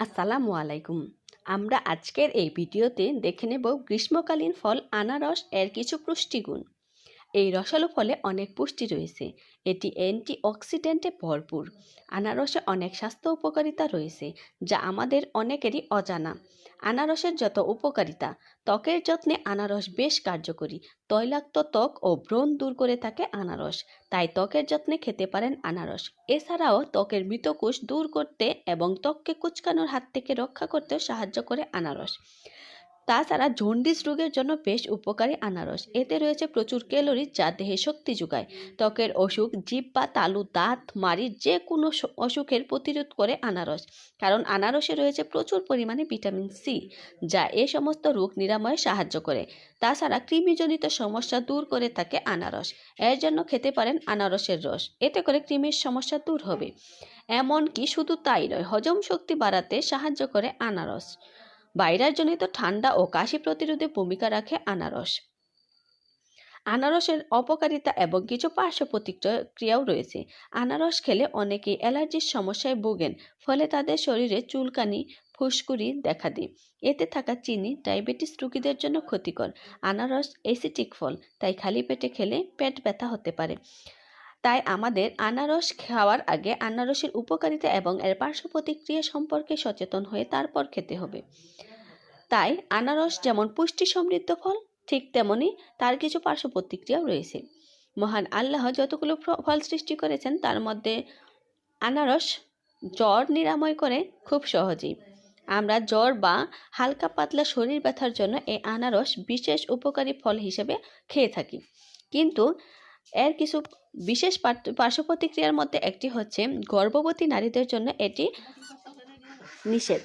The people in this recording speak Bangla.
আসসালামু আলাইকুম। আমরা আজকের এই ভিডিওতে দেখে নেব গ্রীষ্মকালীন ফল আনারস এর কিছু পুষ্টিগুণ। এই রসালো ফলে অনেক পুষ্টি রয়েছে। এটি অ্যান্টি অক্সিডেন্টে ভরপুর। আনারসে অনেক স্বাস্থ্য উপকারিতা রয়েছে, যা আমাদের অনেকেরই অজানা। আনারসের যত উপকারিতা, ত্বকের যত্নে আনারস বেশ কার্যকরী। তৈলাক্ত ত্বক ও ব্রণ দূর করে থাকে আনারস, তাই ত্বকের যত্নে খেতে পারেন আনারস। এছাড়াও ত্বকের মৃতকোষ দূর করতে এবং ত্বককে কুচকানোর হাত থেকে রক্ষা করতেও সাহায্য করে আনারস। তাছাড়া জন্ডিস রোগের জন্য বেশ উপকারী আনারস। এতে রয়েছে প্রচুর ক্যালোরি যা দেহে শক্তি যোগায়। ত্বকের অসুখ, জিভ বা তালু, দাঁত মাড়ি যে কোনো অসুখের প্রতিরোধ করে আনারস। কারণ আনারসে রয়েছে প্রচুর পরিমাণে ভিটামিন সি, যা এ সমস্ত রোগ নিরাময়ে সাহায্য করে। তাছাড়া কৃমিজনিত সমস্যা দূর করে থাকে আনারস। এর জন্য খেতে পারেন আনারসের রস। এতে করে কৃমির সমস্যা দূর হবে। এমনকি শুধু তাই নয়, হজম শক্তি বাড়াতে সাহায্য করে আনারস। ভাইরাসজনিত ঠান্ডা ও কাশি প্রতিরোধে ভূমিকা রাখে আনারস। আনারসের অপকারিতা এবং কিছু পার্শ্ব প্রতিক্রিয়াও রয়েছে। আনারস খেলে অনেকেই অ্যালার্জির সমস্যায় ভোগেন, ফলে তাদের শরীরে চুলকানি, ফুসকুড়ি দেখা দেয়। এতে থাকা চিনি, ডায়াবেটিস রোগীদের জন্য ক্ষতিকর। আনারস অ্যাসিটিক ফল, তাই খালি পেটে খেলে পেট ব্যথা হতে পারে। তাই আমাদের আনারস খাওয়ার আগে আনারসের উপকারিতা এবং এর পার্শ্ব প্রতিক্রিয়া সম্পর্কে সচেতন হয়ে তারপর খেতে হবে। তাই আনারস যেমন পুষ্টি সমৃদ্ধ ফল, ঠিক তেমনি তার কিছু পার্শ্ব প্রতিক্রিয়াও রয়েছে। মহান আল্লাহ যতগুলো ফল সৃষ্টি করেছেন, তার মধ্যে আনারস জ্বর নিরাময় করে খুব সহজেই। আমরা জ্বর বা হালকা পাতলা শরীর ব্যথার জন্য এই আনারস বিশেষ উপকারী ফল হিসেবে খেয়ে থাকি। কিন্তু এর কিছু বিশেষ পার্শ্ব প্রতিক্রিয়ার মধ্যে একটি হচ্ছে গর্ভবতী নারীদের জন্য এটি নিষেধ।